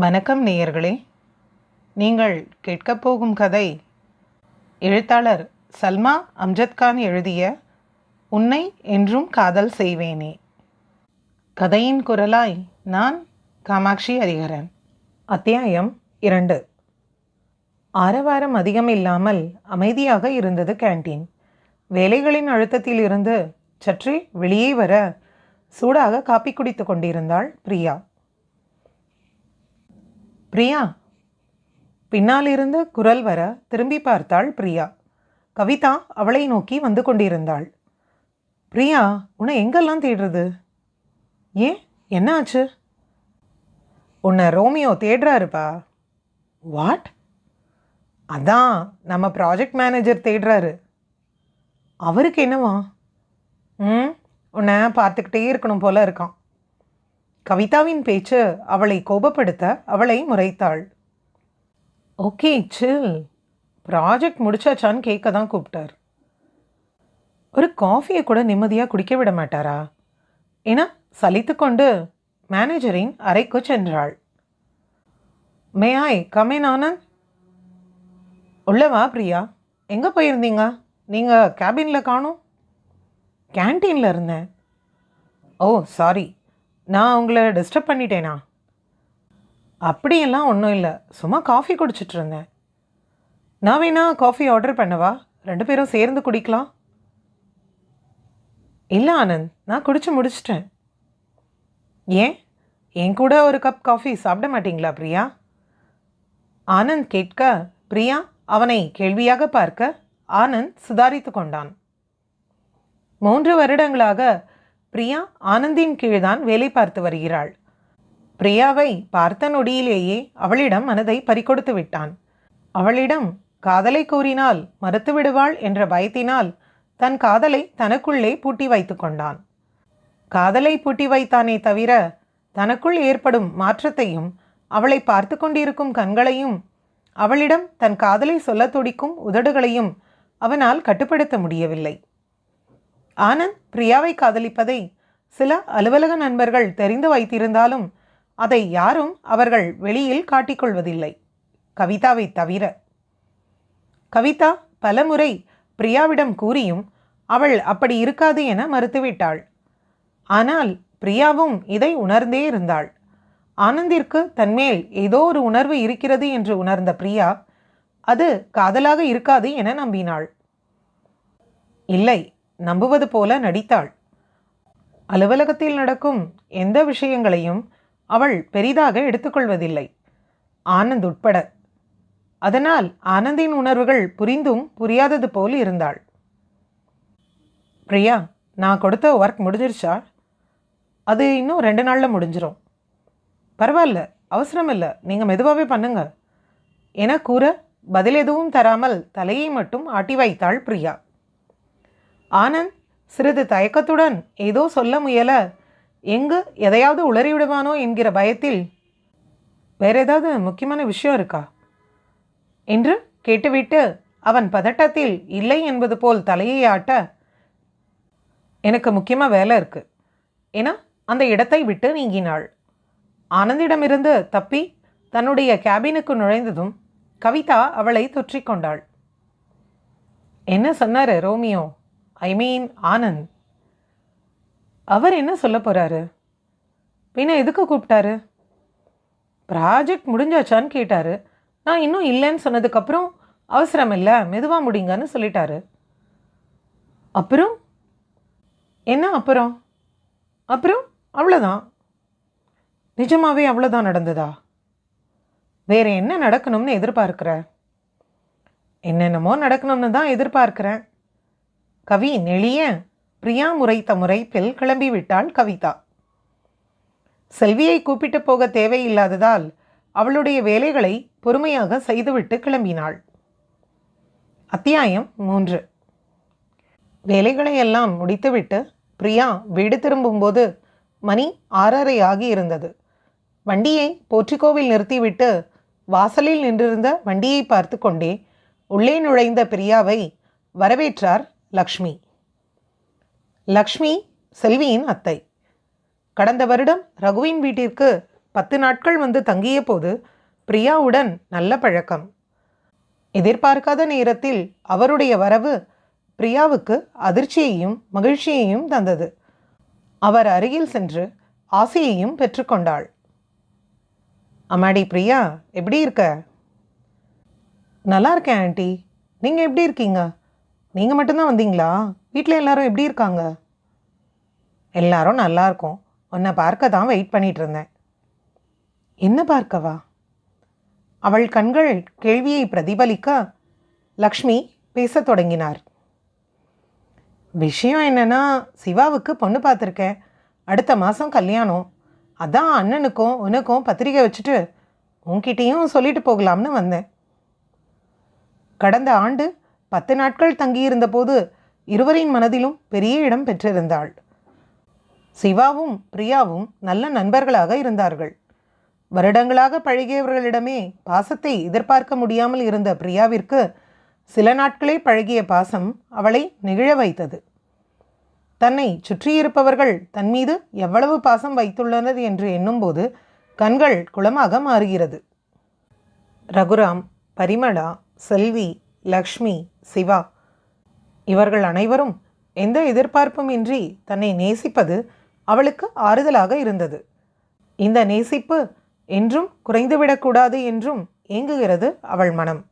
வணக்கம் நேயர்களே. நீங்கள் கேட்கப் போகும் கதை எழுத்தாளர் சல்மா அம்ஜத் கான் எழுதிய உன்னை என்றும் காதல் செய்வேனே கதையின் குரலாய் நான் காமாட்சி ஹரிஹரன். அத்தியாயம் இரண்டு. ஆரவாரம் அதிகம் இல்லாமல் அமைதியாக இருந்தது கேண்டீன் வேலைகளின் அழுத்தத்தில் இருந்து சற்றே வெளியே வர சூடாக காப்பி குடித்து கொண்டிருந்தாள் பிரியா. பிரியா. பின்னாலிருந்து குரல் வர திரும்பி பார்த்தாள் பிரியா. கவிதா அவளை நோக்கி வந்து கொண்டிருந்தாள். பிரியா உன்னை எங்கெல்லாம் தேடுறது? ஏன்? என்ன ஆச்சு? உன்னை ரோமியோ தேடுறாருப்பா. வாட்? அதான் நம்ம ப்ராஜெக்ட் மேனேஜர் தேடுறாரு. அவருக்கு என்னவா? ம் உன்னை பார்த்துக்கிட்டே இருக்கணும் போல இருக்கான். கவிதாவின் பேச்சு அவளை கோபப்படுத்த அவளை முறைத்தாள். Okay chill. ப்ராஜெக்ட் முடிச்சாச்சான்னு கேட்க தான் கூப்பிட்டார். ஒரு காஃபியை கூட நிம்மதியாக குடிக்க விட மாட்டாரா? என சலித்து கொண்டு மேனேஜரின் அறைக்கு சென்றாள். மே ஆய் கமேன் ஆனந்த்? உள்ளவா பிரியா. எங்கே போயிருந்தீங்க? நீங்கள் கேபினில் காணும். கேன்டீனில் இருந்தேன். Oh, ஓ சாரி நான் உங்களை டிஸ்டர்ப் பண்ணிட்டேனா? அப்படியெல்லாம் ஒன்றும் இல்லை. சும்மா காஃபி குடிச்சிட்ருந்தேன் நான் வேணா காஃபி ஆர்டர் பண்ணவா? ரெண்டு பேரும் சேர்ந்து குடிக்கலாம். இல்லை ஆனந்த் நான் குடிச்சு முடிச்சிட்டேன். ஏன்? என் கூட ஒரு கப் காஃபி சாப்பிட மாட்டிங்களா பிரியா? ஆனந்த் கேட்க பிரியா அவனை கேள்வியாக பார்க்க ஆனந்த் சுதாரித்து கொண்டான். மூன்று வருடங்களாக பிரியா ஆனந்தின் கீழ்தான் வேலை பார்த்து வருகிறாள். பிரியாவை பார்த்த நொடியிலேயே அவளிடம் மனதை பறிகொடுத்து விட்டான். அவளிடம் காதலை கூறினால் மறுத்து விடுவாள் என்ற பயத்தினால் தன் காதலை தனக்குள்ளே பூட்டி வைத்து கொண்டான். காதலை பூட்டி வைத்தானே தவிர தனக்குள் ஏற்படும் மாற்றத்தையும் அவளை பார்த்து கொண்டிருக்கும் கண்களையும் அவளிடம் தன் காதலை சொல்லத் துடிக்கும் உதடுகளையும் அவனால் கட்டுப்படுத்த முடியவில்லை. ஆனந்த் பிரியாவை காதலிப்பதை சில அலுவலக நண்பர்கள் தெரிந்து வைத்திருந்தாலும் அதை யாரும் அவர்கள் வெளியில் காட்டிக்கொள்வதில்லை. கவிதாவை தவிர. கவிதா பலமுறை பிரியாவிடம் கூறியும் அவள் அப்படி இருக்காது என மறுத்துவிட்டாள். ஆனால் பிரியாவும் இதை உணர்ந்தே இருந்தாள். ஆனந்திற்கு தன்மேல் ஏதோ ஒரு உணர்வு இருக்கிறது என்று உணர்ந்த பிரியா அது காதலாக இருக்காது என நம்பினாள். இல்லை நம்புவது போல நடித்தாள். அலுவலகத்தில் நடக்கும் எந்த விஷயங்களையும் அவள் பெரிதாக எடுத்துக்கொள்வதில்லை. ஆனந்த் உட்பட. அதனால் ஆனந்தின் உணர்வுகள் புரிந்தும் புரியாதது போல் இருந்தாள். பிரியா நான் கொடுத்த ஒர்க் முடிஞ்சிருச்சா? அது இன்னும் ரெண்டு நாளில் முடிஞ்சிடும் பரவாயில்ல அவசரம் இல்லை நீங்கள் மெதுவாகவே பண்ணுங்க என கூற பதில் எதுவும் தராமல் தலையை மட்டும் ஆட்டி வைத்தாள் பிரியா. ஆனந்த் சிறிது தயக்கத்துடன் ஏதோ சொல்ல முயல எங்கு எதையாவது உளறிவிடுவானோ என்கிற பயத்தில் வேற ஏதாவது முக்கியமான விஷயம் இருக்கா? என்று கேட்டுவிட்டு அவன் பதட்டத்தில் இல்லை என்பது போல் தலையை ஆட்ட எனக்கு முக்கியமாக வேலை இருக்கு. என அந்த இடத்தை விட்டு நீங்கினாள். ஆனந்திடமிருந்து தப்பி தன்னுடைய கேபினுக்கு நுழைந்ததும் கவிதா அவளை தொற்றிக்கொண்டாள். என்ன சொன்னார் ரோமியோ? ஐ மீன் ஆனந்த். அவர் என்ன சொல்ல போகிறாரு பின்ன எதுக்கு கூப்பிட்டாரு? ப்ராஜெக்ட் முடிஞ்சாச்சான்னு கேட்டார். நான் இன்னும் இல்லைன்னு சொன்னதுக்கப்புறம் அவசரம் இல்லை மெதுவாக முடிங்கன்னு சொல்லிட்டாரு. அப்புறம்? என்ன அப்புறம்? அப்புறம் அவ்வளோதான் நிஜமாகவே அவ்வளோதான் நடந்ததா? வேறு என்ன நடக்கணும்னு எதிர்பார்க்குற? என்னென்னமோ நடக்கணும்னு தான் எதிர்பார்க்குறேன். கவி நெளிய பிரியா முறைத்த முறைப்பில் கிளம்பிவிட்டாள் கவிதா. செல்வியை கூப்பிட்டு போக தேவையில்லாததால் அவளுடைய வேலைகளை பொறுமையாக செய்துவிட்டு கிளம்பினாள். அத்தியாயம் மூன்று. வேலைகளை எல்லாம் முடித்துவிட்டு பிரியா வீடு திரும்பும்போது மணி ஆறரை ஆகி இருந்தது. வண்டியை போற்றிக்கோவில் நிறுத்திவிட்டு வாசலில் நின்றிருந்த வண்டியை பார்த்து கொண்டே உள்ளே நுழைந்த பிரியாவை வரவேற்றார் லக்ஷ்மி. லக்ஷ்மி செல்வியின் அத்தை. கடந்த வருடம் ரகுவின் வீட்டிற்கு பத்து நாட்கள் வந்து தங்கிய போது பிரியாவுடன் நல்ல பழக்கம். எதிர்பார்க்காத நேரத்தில் அவருடைய வரவு பிரியாவுக்கு அதிர்ச்சியையும் மகிழ்ச்சியையும் தந்தது. அவர் அருகில் சென்று ஆசையையும் பெற்றுக்கொண்டாள் அம்மாடி பிரியா எப்படி இருக்க? நல்லா இருக்கேன் ஆண்டி. நீங்கள் எப்படி இருக்கீங்க? நீங்கள் மட்டும்தான் வந்தீங்களா? வீட்டில் எல்லாரும் எப்படி இருக்காங்க? எல்லாரும் நல்லா இருக்கும். உன்னை பார்க்க தான் வெயிட் பண்ணிட்டு இருந்தேன். என்ன பார்க்கவா? அவள் கண்கள் கேள்வியை பிரதிபலிக்க லக்ஷ்மி பேசத் தொடங்கினார். விஷயம் என்னன்னா சிவாவுக்கு பொண்ணு பார்த்துருக்கேன். அடுத்த மாதம் கல்யாணம். அதான் அண்ணனுக்கும் உனக்கும் பத்திரிக்கை வச்சுட்டு உன்கிட்டேயும் சொல்லிட்டு போகலாம்னு வந்தேன். கடந்த ஆண்டு பத்து நாட்கள் தங்கியிருந்த போது இருவரின் மனதிலும் பெரிய இடம் பெற்றிருந்தாள். சிவாவும் பிரியாவும் நல்ல நண்பர்களாக இருந்தார்கள். வருடங்களாக பழகியவர்களிடமே பாசத்தை எதிர்பார்க்க முடியாமல் இருந்த பிரியாவிற்கு சில நாட்களே பழகிய பாசம் அவளை நெகிழ வைத்தது. தன்னை சுற்றியிருப்பவர்கள் தன் மீது எவ்வளவு பாசம் வைத்துள்ளனர் என்று எண்ணும்போது கண்கள் குளமாக மாறுகிறது. ரகுராம் பரிமளா செல்வி லக்ஷ்மி சிவா. இவர்கள் அனைவரும் எந்த எதிர்பார்ப்பும் இன்றி தன்னை நேசிப்பது அவளுக்கு ஆறுதலாக இருந்தது. இந்த நேசிப்பு என்றும் குறைந்துவிடக்கூடாது என்றும் ஏங்குகிறது அவள் மனம்.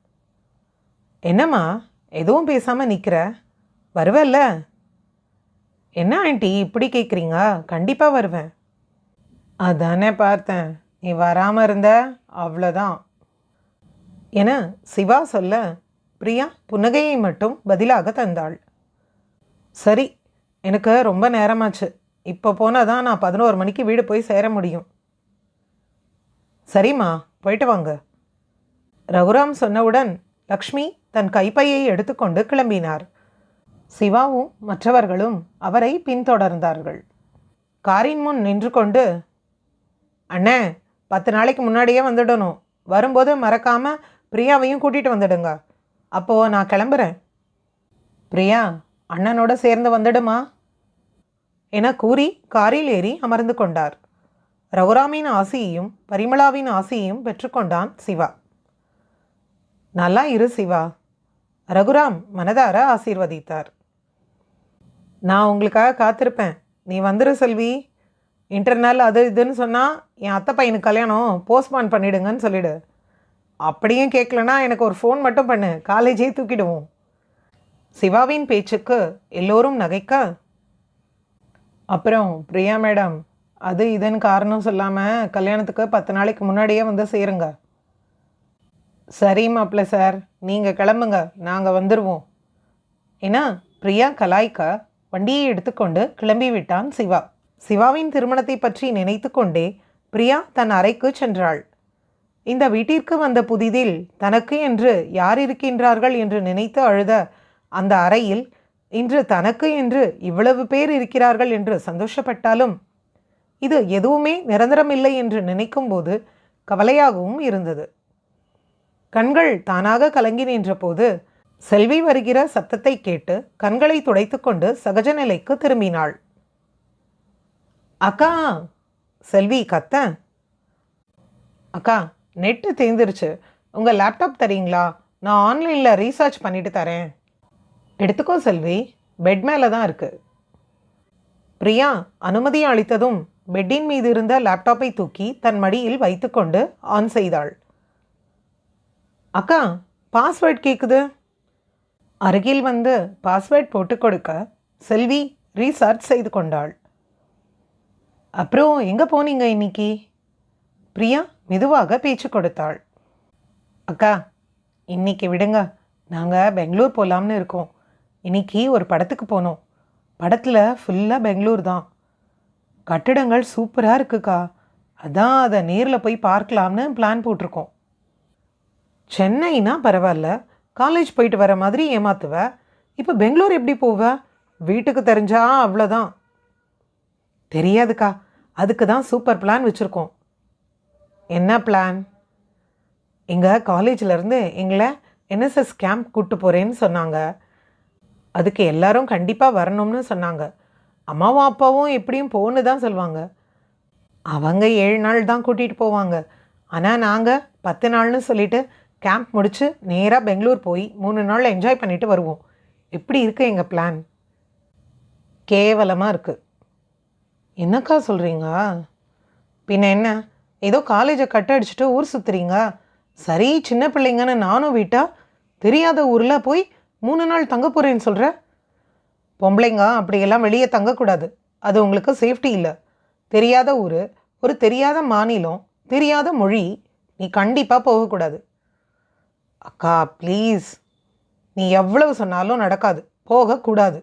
என்னம்மா எதுவும் பேசாமல் நிற்கிற வருவல்ல? என்ன ஆண்டி இப்படி கேட்குறீங்க கண்டிப்பாக வருவேன். அதானே பார்த்தேன். நீ வராமல் இருந்த அவ்வளோதான் என சிவா சொல்ல பிரியா புன்னகையை மட்டும் பதிலாக தந்தாள். சரி எனக்கு ரொம்ப நேரமாச்சு. இப்போ போனால் தான் நான் பதினோரு மணிக்கு வீடு போய் சேர முடியும். சரிம்மா போயிட்டு வாங்க. ரகுராம் சொன்னவுடன் லக்ஷ்மி தன் கைப்பையை எடுத்துக்கொண்டு கிளம்பினார். சிவாவும் மற்றவர்களும் அவரை பின்தொடர்ந்தார்கள். காரின் முன் நின்று கொண்டு அண்ணே பத்து நாளைக்கு முன்னாடியே வந்துடணும். வரும்போது மறக்காமல் பிரியாவையும் கூட்டிகிட்டு வந்துடுங்க. அப்போது நான் கிளம்புறேன். பிரியா அண்ணனோட சேர்ந்து வந்துடுமா? என கூறி காரில் ஏறி அமர்ந்து கொண்டார். ரகுராமின் ஆசையையும் பரிமளாவின் ஆசையையும் பெற்றுக்கொண்டான் சிவா. நல்லா இரு சிவா ரகுராம் மனதார ஆசீர்வதித்தார். நான் உங்களுக்காக காத்திருப்பேன். நீ வந்துரு செல்வி. இன்டர்னல் அது இதுன்னு சொன்னால் என் அத்தை பையனுக்கு கல்யாணம் போஸ்ட்பான் பண்ணிடுங்கன்னு சொல்லிடு. அப்படியும் கேட்கலனா எனக்கு ஒரு ஃபோன் மட்டும் பண்ணு. காலேஜே தூக்கிடுவோம். சிவாவின் பேச்சுக்கு எல்லோரும் நகைக்க? அப்புறம் பிரியா மேடம் அது இதன் காரணம் சொல்லாமல் கல்யாணத்துக்கு பத்து நாளைக்கு முன்னாடியே வந்து சேருங்க. சரி மாப்பிள்ள சார் நீங்கள் கிளம்புங்க. நாங்கள் வந்துடுவோம் ஏன்னா பிரியா கலாய்க்க வண்டியை எடுத்துக்கொண்டு கிளம்பி விட்டான் சிவா. சிவாவின் திருமணத்தை பற்றி நினைத்து கொண்டே பிரியா தன் அறைக்கு சென்றாள். இந்த வீட்டிற்கு வந்த புதிதில் தனக்கு என்று யார் இருக்கின்றார்கள் என்று நினைத்து அழுத அந்த அறையில் இன்று தனக்கு என்று இவ்வளவு பேர் இருக்கிறார்கள் என்று சந்தோஷப்பட்டாலும் இது எதுவுமே நிரந்தரமில்லை என்று நினைக்கும்போது கவலையாகவும் இருந்தது. கண்கள் தானாக கலங்கி நின்றபோது செல்வி வருகிற சத்தத்தை கேட்டு கண்களை துடைத்துக்கொண்டு சகஜ நிலைக்கு திரும்பினாள். அக்கா செல்வி கத்த. அக்கா நெட்டு தேர்ந்துருச்சு உங்கள் லேப்டாப் தரீங்களா? நான் ஆன்லைனில் ரீசார்ஜ் பண்ணிட்டு தரேன். எடுத்துக்கோ செல்வி. பெட் மேலே தான் இருக்குது பிரியா அனுமதி அளித்ததும் பெட்டின் மீது இருந்த லேப்டாப்பை தூக்கி தன் மடியில் வைத்துக்கொண்டு ஆன் செய்தாள். அக்கா பாஸ்வேர்ட் கேட்குது அருகில் வந்து பாஸ்வேர்ட் போட்டு கொடுக்க செல்வி ரீசார்ஜ் செய்து கொண்டாள். அப்புறம் எங்கே போனீங்க இன்னைக்கு? பிரியா மெதுவாக பேச்சு கொடுத்தாள். அக்கா இன்னைக்கு விடுங்க. நாங்கள் பெங்களூர் போகலாம்னு இருக்கோம். இன்னைக்கு ஒரு படத்துக்கு போனோம். படத்தில் ஃபுல்லாக பெங்களூர் தான். கட்டிடங்கள் சூப்பராக இருக்குக்கா. அதான் அதை நேரில் போய் பார்க்கலாம்னு பிளான் போட்டிருக்கோம். சென்னைனா பரவாயில்ல காலேஜ் போயிட்டு வர மாதிரி ஏமாத்துவ? இப்போ பெங்களூர் எப்படி போவ? வீட்டுக்கு தெரிஞ்சா அவ்வளோதான் தெரியாதுக்கா. அதுக்கு தான் சூப்பர் பிளான் வச்சுருக்கோம். என்ன பிளான் எங்கள் காலேஜிலேருந்து எங்களை என்எஸ்எஸ் கேம்ப் கூப்பிட்டு போகிறேன்னு சொன்னாங்க. அதுக்கு எல்லாரும் கண்டிப்பாக வரணும்னு சொன்னாங்க. அம்மாவும் அப்பாவும் எப்படியும் போன்னு தான் சொல்லுவாங்க அவங்க ஏழு நாள் தான் கூட்டிகிட்டு போவாங்க. ஆனால் நாங்கள் பத்து நாள்னு சொல்லிட்டு கேம்ப் முடித்து நேராக பெங்களூர் போய் மூணு நாள் என்ஜாய் பண்ணிட்டு வருவோம். எப்படி இருக்குது எங்கள் பிளான் கேவலமாக இருக்குது என்னக்கா சொல்கிறீங்க பின்ன என்ன? ஏதோ காலேஜை கட் அடிச்சுட்டு ஊர் சுற்றுறீங்க சரி சின்ன பிள்ளைங்கன்னு நானும் விட்டா? தெரியாத ஊரில் போய் மூணு நாள் தங்க போகிறேன்னு சொல்கிற பொம்பளைங்க அப்படியெல்லாம் வெளியே தங்கக்கூடாது. அது உங்களுக்கு சேஃப்டி இல்லை. தெரியாத ஊர் ஒரு தெரியாத மாநிலம் தெரியாத மொழி நீ கண்டிப்பாக போகக்கூடாது. அக்கா ப்ளீஸ் நீ எவ்வளவு சொன்னாலும் நடக்காது. போகக்கூடாது.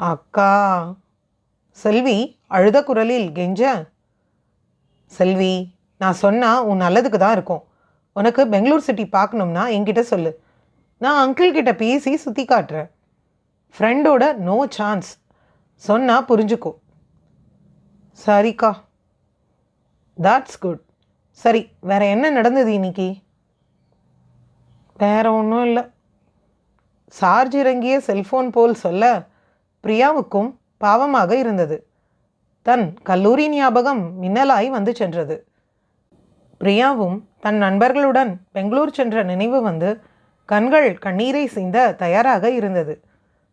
அக்கா செல்வி அழுத குரலில் கெஞ்ச. செல்வி நான் சொன்னால் உன் நல்லதுக்கு தான் இருக்கும். உனக்கு பெங்களூர் சிட்டி பார்க்கணும்னா என்கிட்ட சொல்லு. நான் அங்கிள் கிட்ட பேசி சுற்றி காட்டுறேன். ஃப்ரெண்டோட நோ சான்ஸ் சொன்னால் புரிஞ்சுக்கோ. சரிக்கா. தாட்ஸ் குட் சரி வேற என்ன நடந்தது இன்னைக்கு? வேற ஒன்றும் இல்லை. சார்ஜ் இறங்கிய செல்ஃபோன் போல் சொல்ல பிரியாவுக்கும் பாவமாக இருந்தது. தன் கல்லூரி ஞாபகம் மின்னலாய் வந்து சென்றது. பிரியாவும் தன் நண்பர்களுடன் பெங்களூர் சென்ற நினைவு வந்து கண்கள் கண்ணீரை சிந்த தயாராக இருந்தது.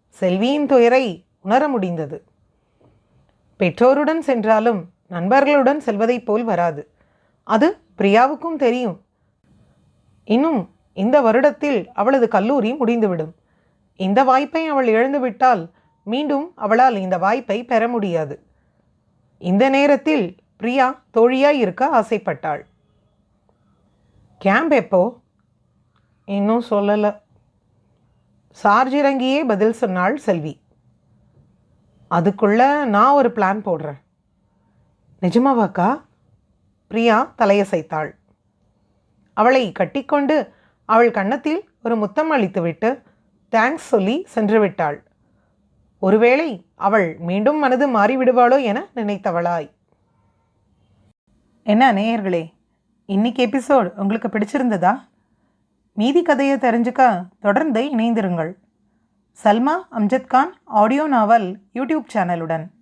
செல்வியின் துயரை உணர முடிந்தது. பெற்றோருடன் சென்றாலும் நண்பர்களுடன் செல்வதைப் போல் வராது. அது பிரியாவுக்கும் தெரியும். இன்னும் இந்த வருடத்தில் அவளது கல்லூரி முடிந்துவிடும். இந்த வாய்ப்பை அவள் இழந்துவிட்டால் மீண்டும் அவளால் இந்த வாய்ப்பை பெற முடியாது. இந்த நேரத்தில் பிரியா தோழியாய் இருக்க ஆசைப்பட்டாள். கேம்ப் எப்போ? இன்னும் சொல்லலை. சார்ஜ் இறங்கியே பதில் சொன்னாள் செல்வி. அதுக்குள்ள நான் ஒரு பிளான் போடுறேன். நிஜமாவாக்கா? பிரியா தலையசைத்தாள். அவளை கட்டிக்கொண்டு அவள் கன்னத்தில் ஒரு முத்தம் அளித்துவிட்டு தேங்க்ஸ் சொல்லி சென்று விட்டாள். ஒருவேளை அவள் மீண்டும் மனது மாறிவிடுவாளோ என நினைத்தவளாய். என்ன நேயர்களே இன்னைக்கு எபிசோட் உங்களுக்கு பிடிச்சிருந்ததா? மீதி கதையை தெரிஞ்சுக்க தொடர்ந்து இணைந்திருங்கள். Salma Amjathkhan audio novel YouTube சேனலுடன்.